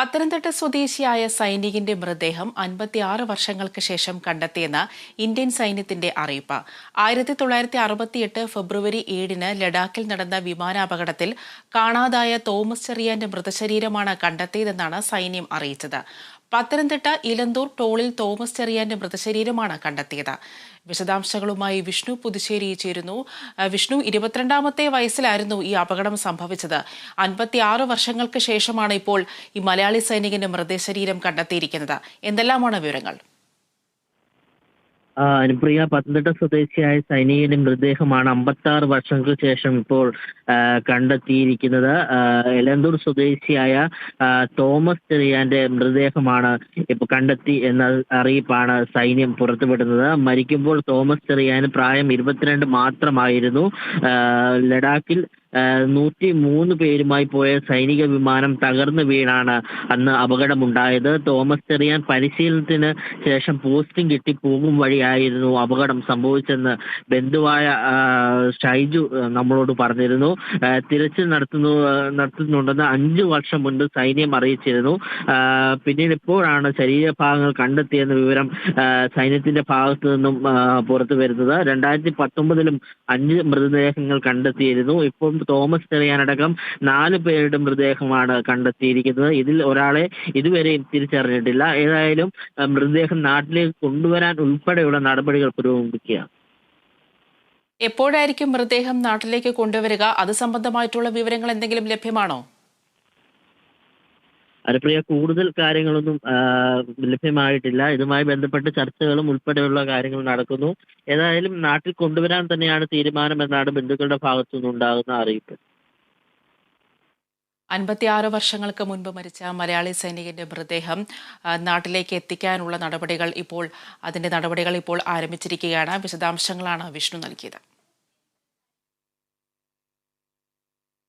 പത്തനംതിട്ട സ്വദേശിയായ സൈനികന്റെ മൃതദേഹം അൻപത്തിയാറ് വർഷങ്ങൾക്ക് ശേഷം കണ്ടെത്തിയെന്ന് ഇന്ത്യൻ സൈന്യത്തിന്റെ അറിയിപ്പ്. ആയിരത്തി തൊള്ളായിരത്തി അറുപത്തിയെട്ട് ഫെബ്രുവരി ഏഴിന് ലഡാക്കിൽ നടന്ന വിമാനാപകടത്തിൽ കാണാതായ തോമസ് ചെറിയാന്റെ മൃതശരീരമാണ് കണ്ടെത്തിയതെന്നാണ് സൈന്യം അറിയിച്ചത്. പത്തനംതിട്ട ഇലന്തൂർ ടോളിൽ തോമസ് ചെറിയാന്റെ മൃതശരീരമാണ് കണ്ടെത്തിയത്. വിശദാംശങ്ങളുമായി വിഷ്ണു പുതുശ്ശേരി ചേരുന്നു. വിഷ്ണു ഇരുപത്തിരണ്ടാമത്തെ വയസ്സിലായിരുന്നു ഈ അപകടം സംഭവിച്ചത്. അൻപത്തിയാറ് വർഷങ്ങൾക്ക് ശേഷമാണ് ഇപ്പോൾ ഈ മലയാളി സൈനികന്റെ മൃതശരീരം കണ്ടെത്തിയിരിക്കുന്നത്. എന്തെല്ലാമാണ് വിവരങ്ങൾ? അനുപ്രിയ പത്തനംതിട്ട സ്വദേശിയായ സൈനികന്റെ മൃതദേഹമാണ് അമ്പത്തി ആറ് വർഷങ്ങൾക്ക് ശേഷം ഇപ്പോൾ കണ്ടെത്തിയിരിക്കുന്നത്. എലന്തൂർ സ്വദേശിയായ തോമസ് ചെറിയാന്റെ മൃതദേഹമാണ് ഇപ്പോൾ കണ്ടെത്തി എന്ന അറിയിപ്പാണ് സൈന്യം പുറത്തുവിടുന്നത്. മരിക്കുമ്പോൾ തോമസ് ചെറിയാന് പ്രായം ഇരുപത്തിരണ്ട് മാത്രമായിരുന്നു. ലഡാക്കിൽ നൂറ്റി മൂന്ന് പേരുമായി പോയ സൈനിക വിമാനം തകർന്നു വീണാണ് അന്ന് അപകടമുണ്ടായത്. തോമസ് ചെറിയാൻ പരിശീലനത്തിന് ശേഷം പോസ്റ്റിംഗ് കിട്ടി പോകും വഴിയായിരുന്നു അപകടം സംഭവിച്ചെന്ന് ബന്ധുവായ ഷൈജു നമ്മളോട് പറഞ്ഞിരുന്നു. തിരച്ചിൽ നടത്തുന്നു നടത്തുന്നുണ്ടെന്ന് അഞ്ചു വർഷം മുൻപ് സൈന്യം അറിയിച്ചിരുന്നു. പിന്നീട് ഇപ്പോഴാണ് ശരീരഭാഗങ്ങൾ കണ്ടെത്തിയെന്ന വിവരം സൈന്യത്തിന്റെ ഭാഗത്തു നിന്നും പുറത്തു വരുന്നത്. രണ്ടായിരത്തി പത്തൊമ്പതിലും അഞ്ച് മൃതദേഹങ്ങൾ കണ്ടെത്തിയിരുന്നു. ഇപ്പോൾ തോമസ് ചെറിയാനടക്കം നാല് പേരുടെ മൃതദേഹമാണ് കണ്ടെത്തിയിരിക്കുന്നത്. ഇതിൽ ഒരാളെ ഇതുവരെയും തിരിച്ചറിഞ്ഞിട്ടില്ല. ഏതായാലും മൃതദേഹം നാട്ടിലേക്ക് കൊണ്ടുവരാൻ ഉൾപ്പെടെയുള്ള നടപടികൾ പുരോഗമിക്കുകയാണ്. എപ്പോഴായിരിക്കും മൃതദേഹം നാട്ടിലേക്ക് കൊണ്ടുവരിക? അത് സംബന്ധമായിട്ടുള്ള വിവരങ്ങൾ എന്തെങ്കിലും ലഭ്യമാണോ? അനുപ്രിയ കൂടുതൽ കാര്യങ്ങളൊന്നും ലഭ്യമായിട്ടില്ല. ഇതുമായി ബന്ധപ്പെട്ട് ചർച്ചകളും ഉൾപ്പെടെയുള്ള കാര്യങ്ങൾ നടക്കുന്നു. ഏതായാലും നാട്ടിൽ കൊണ്ടുവരാൻ തന്നെയാണ് തീരുമാനം എന്നാണ് ബന്ധുക്കളുടെ ഭാഗത്തു നിന്നുണ്ടാകുന്ന അറിയിപ്പ്. അൻപത്തിയാറ് വർഷങ്ങൾക്ക് മുൻപ് മരിച്ച മലയാളി സൈനികന്റെ മൃതദേഹം നാട്ടിലേക്ക് എത്തിക്കാനുള്ള നടപടികൾ ഇപ്പോൾ അതിന്റെ നടപടികൾ ഇപ്പോൾ ആരംഭിച്ചിരിക്കുകയാണ്. വിശദാംശങ്ങളാണ് വിഷ്ണു നൽകിയത്.